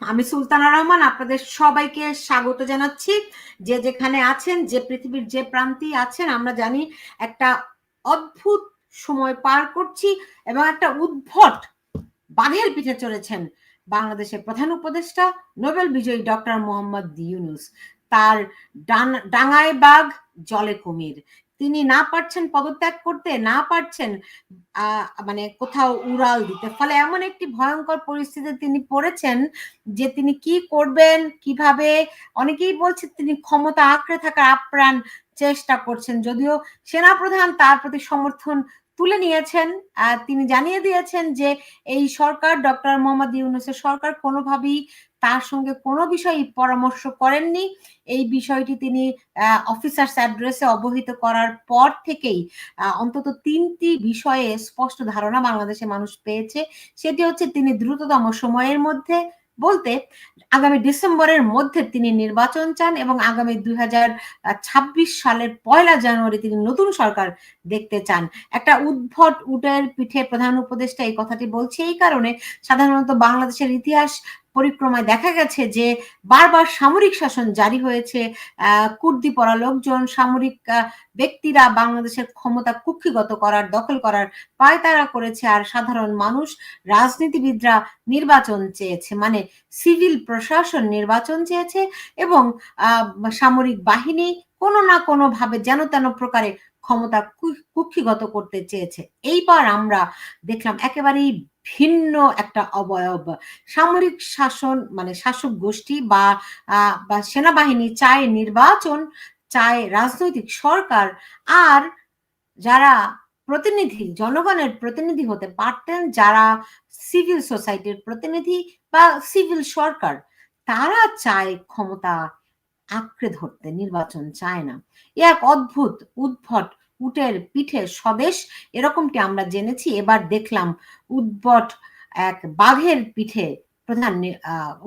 আমি সুলতানা রহমান, আপনাদের সবাইকে স্বাগত জানাচ্ছি। যে যেখানে আছেন, যে পৃথিবীর যে প্রান্তে আছেন, আমরা জানি একটা অদ্ভুত সময় পার করছি এবং একটা উদ্ভট বাঘের পিঠে চলেছেন বাংলাদেশের প্রধান উপদেষ্টা, নোবেল বিজয়ী ডক্টর মোহাম্মদ ইউনুস তার ডাঙায় বাঘ, জলে কুমির। তিনি না পারছেন পদত্যাগ করতে, না পারছেন মানে কোথাও উড়াল দিতে। ফলে এমন একটি ভয়ঙ্কর পরিস্থিতি তিনি পড়েছেন যে তিনি কি করবেন, কীভাবে, অনেকেই বলছে তিনি ক্ষমতা আঁকড়ে থাকার আপ্রাণ চেষ্টা করছেন, যদিও সেনাপ্রধান তার প্রতি সমর্থন তুলে নিয়েছেন তিনি জানিয়ে দিয়েছেন যে এই সরকার, ডক্টর মোহাম্মদ ইউনুসের সরকার কোনোভাবেই তার সঙ্গে কোনো বিষয়ই পরামর্শ করেননি। এই বিষয়টি তিনি অফিসার্স অ্যাড্রেসে অবহিত করার পর থেকেই অন্তত তিনটি বিষয়ে স্পষ্ট ধারণা বাংলাদেশের মানুষ পেয়েছে। সেটি হচ্ছে তিনি দ্রুততম সময়ের মধ্যে বলতে আগামী ডিসেম্বরের মধ্যে তিনি নির্বাচন চান এবং আগামী দুই হাজার ছাব্বিশ সালের পয়লা জানুয়ারি তিনি নতুন সরকার দেখতে চান। একটা উদ্ভট উটের পিঠে প্রধান উপদেষ্টা এই কথাটি বলছে, এই কারণে সাধারণত বাংলাদেশের ইতিহাস পরিক্রমায় দেখা গেছে যে বারবার সামরিক শাসন জারি হয়েছে কুর্দি পড়া লোকজন, সামরিক ব্যক্তিরা বাংলাদেশের ক্ষমতা কুক্ষিগত করার, দখল করার পায়তারা করেছে আর সাধারণ মানুষ, রাজনীতিবিদরা নির্বাচন চেয়েছে মানে সিভিল প্রশাসন নির্বাচন চেয়েছে এবং সামরিক বাহিনী কোনো না কোনো ভাবে যেন তেন প্রকারে ক্ষমতা কুক্ষিগত করতে চেয়েছে। এইবার আমরা দেখলাম একেবারেই ভিন্ন একটা অবয়ব। সামরিক শাসন মানে শাসক গোষ্ঠী বা বা সেনাবাহিনী চায় নির্বাচন, চায় রাজনৈতিক সরকার। আর যারা প্রতিনিধি, জনগণের প্রতিনিধি হতে পারতেন, যারা সিভিল সোসাইটির প্রতিনিধি বা সিভিল সরকার, তারা চায় ক্ষমতা আঁকড়ে ধরতে, নির্বাচন চায় না। এ এক অদ্ভুত, উদ্ভট উটের পিঠে স্বদেশ এরকমটি আমরা জেনেছি। এবার দেখলাম উদ্ভট এক বাঘের পিঠে প্রধান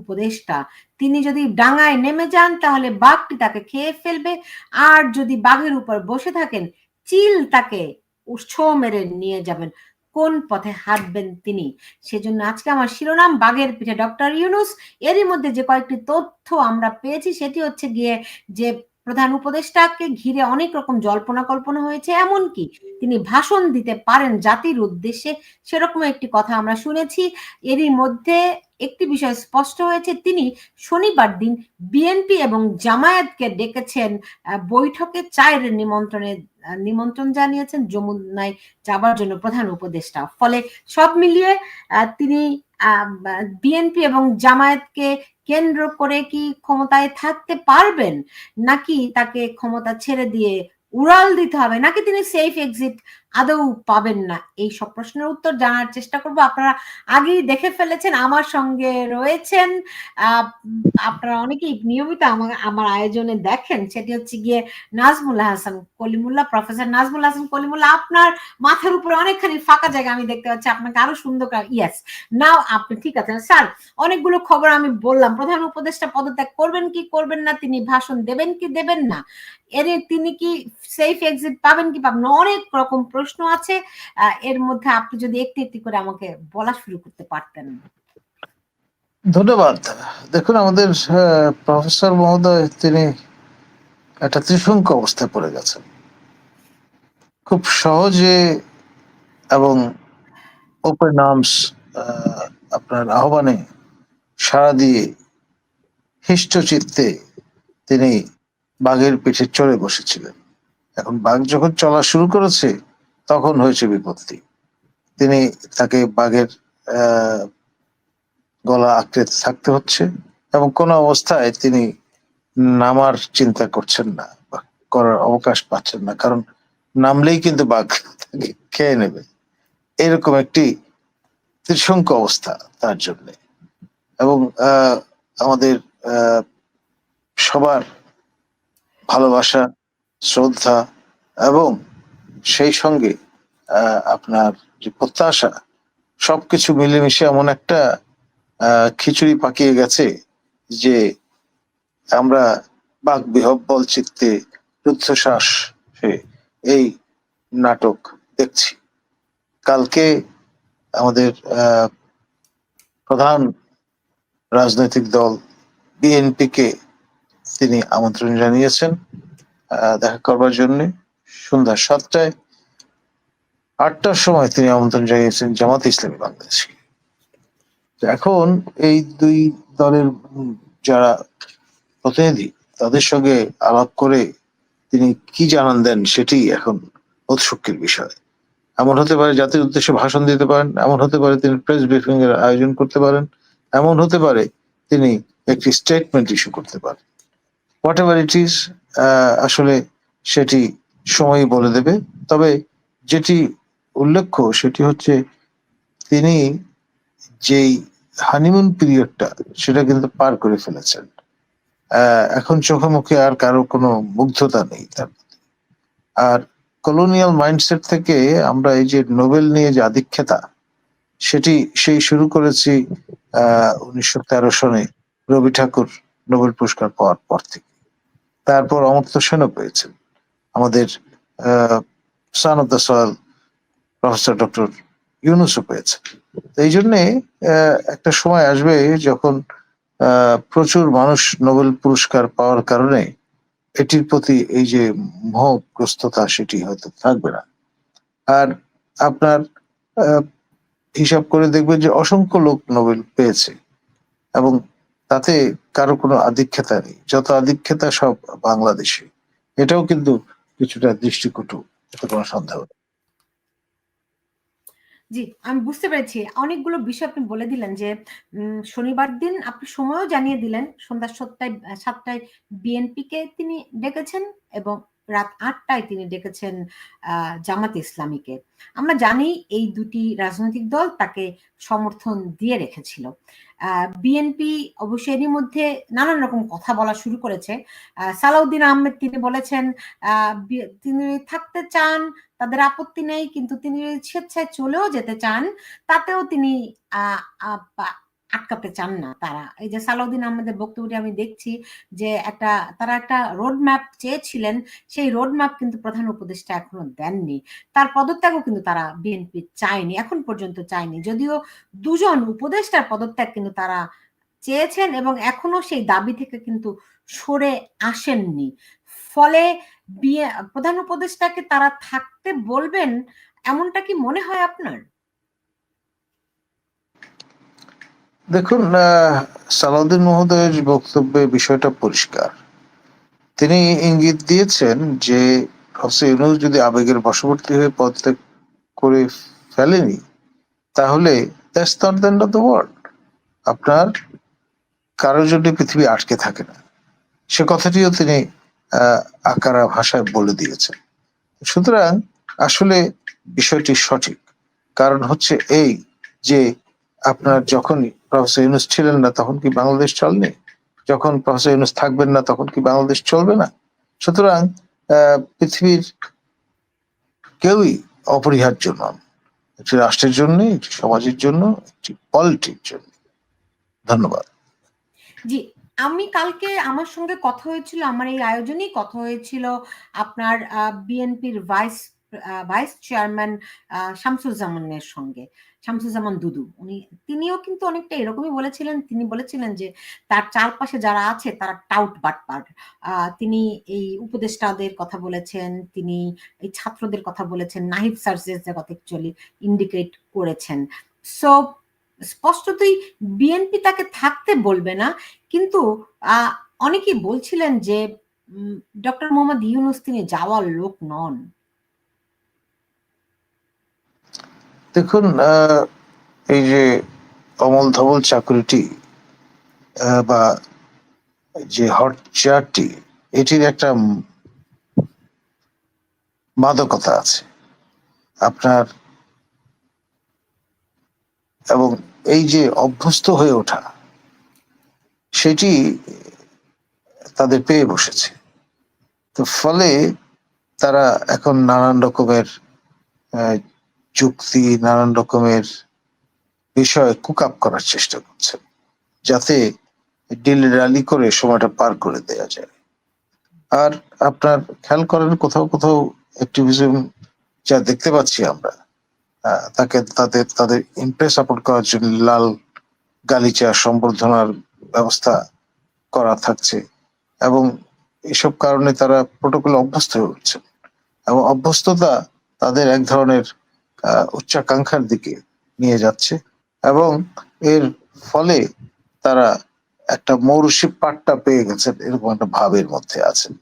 উপদেষ্টা। তিনি যদি ডাঙায় নেমে যান, তাহলে বাঘটি তাকে খেয়ে ফেলবে। আর যদি বাঘের উপর বসে থাকেন, চিল তাকে উৎস মেরে নিয়ে যাবেন। কোন পথে হাঁটবেন তিনি? সেজন্য আজকে আমার শিরোনাম বাঘের পিঠে ডক্টর ইউনুস। এরই মধ্যে যে কয়েকটি তথ্য আমরা পেয়েছি, সেটি হচ্ছে গিয়ে যে প্রধান উপদেষ্টাকে ঘিরে অনেক রকম জল্পনা কল্পনা হয়েছে, এমনকি তিনি ভাষণ দিতে পারেন জাতির উদ্দেশ্যে। সেরকম একটি কথা আমরা শুনেছি। এরই মধ্যে একটি বিষয় স্পষ্ট হয়েছে, তিনি শনিবার দিন বিএনপি এবং জামায়াতকে ডেকেছেন বৈঠকে চায়ের নিমন্ত্রণে নিমন্ত্রণ জানিয়েছেন যমুনায় যাবার জন্য প্রধান উপদেষ্টা। ফলে সব মিলিয়ে তিনি বিএনপি এবং জামায়াতকে কেন্দ্র করে কি ক্ষমতায় থাকতে পারবেন? নাকি তাকে ক্ষমতা ছেড়ে দিয়ে উড়াল দিতে হবে? নাকি তিনি সেফ এক্সিট আদৌ পাবেন না। এই সব প্রশ্নের উত্তর জানার চেষ্টা করব। আপনারা আগেই দেখে ফেলেছেন, আমার সঙ্গে রয়েছেন। আপনারা অনেকেই নিয়মিত আমার আয়োজনে দেখেন। সেটি হচ্ছে গিয়ে নাজমুল্লাহ হাসান কলিমুল্লাহ, প্রফেসর নাজমুল হাসান কলিমুল্লাহ। আপনার মাথার উপরে অনেকখানি ফাঁকা জায়গা আমি দেখতে পাচ্ছি। আপনাকে আরও সুন্দর ইয়েস নাও আপনি ঠিক আছেন। স্যার, অনেকগুলো খবর আমি বললাম। প্রধান উপদেষ্টা পদত্যাগ করবেন কি করবেন না, তিনি ভাষণ দেবেন কি দেবেন না? এর, তিনি কি সেফ এক্সিট পাবেন কি পাবেন অনেক রকম প্রশ্ন আছে এর মধ্যে আপনি যদি একটি একটি করে আমাকে বলা শুরু করতে পারতেন। ধন্যবাদ। দেখুন, আমাদের প্রফেসর মহোদয়, তিনি একটা ত্রিশঙ্ক অবস্থায় পড়ে গেছেন। খুব সহজে এবং ওপেন আর্মস আপনার আহ্বানে সাড়া দিয়ে চিত্তে তিনি বাঘের পিঠে চড়ে বসেছিলেন। এখন বাঘ যখন চলা শুরু করেছে তখন হয়েছে বিপত্তি। তিনি তাকে বাঘের গলা আঁকড়ে থাকতে হচ্ছে এবং কোন অবস্থায় তিনি নামার চিন্তা করছেন না করার অবকাশ পাচ্ছেন না। কারণ নামলেই কিন্তু বাঘ তাকে খেয়ে নেবে। এরকম একটি ত্রিশঙ্ক অবস্থা তার জন্য। এবং আমাদের সবার ভালোবাসা, শ্রদ্ধা এবং সেই সঙ্গে আপনার যে প্রত্যাশা, সবকিছু মিলেমিশে এমন একটা খিচুড়ি পাকিয়ে গেছে যে আমরা বাঘ বিহব্বল চিত্তে রুদ্ধশ্বাস এই নাটক দেখছি। কালকে আমাদের প্রধান রাজনৈতিক দল বিএনপিকে তিনি আমন্ত্রণ জানিয়েছেন দেখা করবার জন্য। সন্ধ্যা সাতটায়। আটটার সময় তিনি আমন্ত্রণ জানিয়েছেন জামাত ইসলামী বাংলাদেশকে। এখন এই দুই দলের যারা প্রতিনিধি, তাদের সঙ্গে আলাপ করে তিনি কি জানান দেন সেটি এখন ঔৎসুক্যের বিষয়। এমন হতে পারে জাতির উদ্দেশ্যে ভাষণ দিতে পারেন, এমন হতে পারে তিনি প্রেস ব্রিফিং এর আয়োজন করতে পারেন, এমন হতে পারে তিনি একটি স্টেটমেন্ট ইস্যু করতে পারেন। হোয়াট এভার ইট ইজ আসলে সেটি সময়ই বলে দেবে। তবে যেটি উল্লেখ্য, সেটি হচ্ছে তিনি যেই হানিমুন পিরিয়ডটা সেটা কিন্তু পার করে ফেলেছেন। এখন চোখে মুখে আর কারও কোনো মুগ্ধতা নেই তার আর কলোনিয়াল মাইন্ডসেট থেকে আমরা এই যে নোবেল নিয়ে যে আধিক্ষেতা সেটি সেই শুরু করেছি, আহ, উনিশশো তেরো সনে রবি ঠাকুর নোবেল পুরস্কার পাওয়ার পর থেকে। তারপর অমর্ত্য সেনও পেয়েছেন। আমাদের son of the soil professor doctor ইউনুসও পেয়েছে। এই জন্যে একটা সময় আসবে যখন প্রচুর মানুষ নোবেল পুরস্কার পাওয়ার কারণে এটির প্রতি এই যে মোহগ্রস্ততা সেটি হয়তো থাকবে না। আর আপনার হিসাব করে দেখবেন যে অসংখ্য লোক নোবেল পেয়েছে এবং তাতে কারও কোনো আধিক্ষেতা নেই। যত আধিক্ষেতা সব বাংলাদেশে। এটাও কিন্তু কিছুটা দৃষ্টিকটু এতে কোনো সন্দেহ নেই। জি, আমি বুঝতে পেরেছি। অনেকগুলো বিষয় আপনি বলে দিলেন যে শনিবার দিন আপনি সময়ও জানিয়ে দিলেন। সন্ধ্যা সাতটায় সাতটায় বিএনপি কে তিনি ডেকেছেন এবং রাত আটটায় তিনি ডেকেছেন জামাত ইসলামীকে। আমরা জানি এই দুটি রাজনৈতিক দল তাকে সমর্থন দিয়ে রেখেছিল। বিএনপি অবশ্যই এরই মধ্যে নানান রকম কথা বলা শুরু করেছে। সালাউদ্দিন আহমেদ তিনি বলেছেন তিনি থাকতে চান, তাদের আপত্তি নেই, কিন্তু তিনি স্বেচ্ছায় চলেও যেতে চান, তাতেও তিনি আটকাতে চান না তারা। এই যে সালাউদ্দিন আহমেদের বক্তব্যটি আমি দেখছি যে একটা, তারা একটা রোড ম্যাপ চেয়েছিলেন, সেই রোড ম্যাপ কিন্তু প্রধান উপদেষ্টা এখনও দেননি। তার পদত্যাগও কিন্তু তারা বিএনপি চায়নি, এখন পর্যন্ত চায়নি। যদিও দুজন উপদেষ্টার পদত্যাগ কিন্তু তারা চেয়েছেন এবং এখনও সেই দাবি থেকে কিন্তু সরে আসেননি। ফলে প্রধান উপদেষ্টাকে তারা থাকতে বলবেন, এমনটা কি মনে হয় আপনার? দেখুন সালাউদ্দিন মহোদয়ের বক্তব্যে বিষয়টা পরিষ্কার। তিনি ইঙ্গিত দিয়েছেন যে প্রফেসর ইউনুস যদি আবেগের বশবর্তী হয়ে পদত্যাগ করে ফেলেনি, তাহলে আপনার কারোর জন্য পৃথিবী আটকে থাকে না। সে কথাটিও তিনি আকারা ভাষায় বলে দিয়েছেন। সুতরাং আসলে বিষয়টি সঠিক। কারণ হচ্ছে এই যে আপনার যখন প্রফেসর ইউনুস ছিলেন না, তখন কি বাংলাদেশ চলনি? যখন প্রফেসর ইউনুস থাকবেন না, তখন কি বাংলাদেশ চলবে না? সুতরাং পৃথিবীর কেউই অপরিহার্য নন। একটি রাষ্ট্রের জন্য একটি সমাজের জন্য একটি পলিটির জন্য। ধন্যবাদ। জি, আমি কালকে আমার সঙ্গে কথা হয়েছিল, আমার এই আয়োজনেই কথা হয়েছিল আপনার বিএনপির ভাইস ভাইস চেয়ারম্যান শামসুজ্জামানের সঙ্গে। শামসুজ্জামান দুদু। উনি, তিনিও কিন্তু অনেকটা এরকমই বলেছিলেন, তিনি বলেছিলেন যে তার চারপাশে যারা আছে তারা টাউট বাটপার তিনি এই উপদেষ্টাদের কথা বলেছেন, তিনি এই ছাত্রদের কথা বলেছেন, নাহিদ সার্জেসদের কথা অ্যাকচুয়ালি ইন্ডিকেট করেছেন। সো স্পষ্টতই বিএনপি তাকে থাকতে বলবে না, কিন্তু অনেকেই বলছিলেন যে ডক্টর মোহাম্মদ ইউনুস তিনি যাওয়ার লোক নন। দেখুন এই যে অমল ধবল চাকরিটি বা যে হট চেয়ারটি, এটির একটা মাদকতা আছে। আপনার এবং এই যে অভ্যস্ত হয়ে ওঠা, সেটি তাদের পেয়ে বসেছে। তো ফলে তারা এখন নানান রকমের যুক্তি নানান রকমের বিষয় কুকআপ করার চেষ্টা করছে, যাতে ডিল রালি করে সময়টা পার করে দেয়া যায়। আর আপনার খেয়াল করেন কোথাও কোথাও অ্যাক্টিভিজম যা দেখতে পাচ্ছি আমরা তাকে তাদের তাদের ইমপ্রেস সাপোর্ট করার জন্য লাল গালিচা সম্বর্ধনার ব্যবস্থা করা থাকছে এবং এসব কারণে তারা প্রোটোকলে অভ্যস্ত হয়ে উঠছেন এবং অভ্যস্ততা তাদের এক ধরনের উচ্চাকাঙ্ক্ষার দিকে নিয়ে যাচ্ছে এবং এর ফলে তারা একটা মৌরসি পাট্টা পেয়ে গেছেন, এরকম একটা ভাবের মধ্যে আছেন।